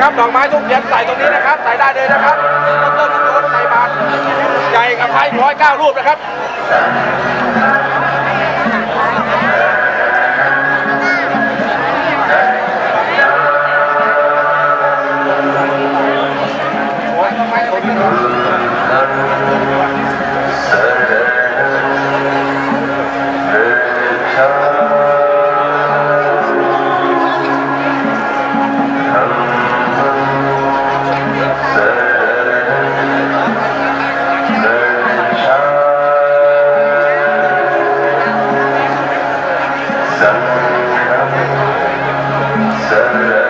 นะครับดอกไม้ทุกเทียนใส่ตรงนี้นะครับ ใส่ได้เลยนะครับต้นต้นต้นใส่บาทใหญ่กับไพ่ร้อยเก้ารูปนะครับ Sandra.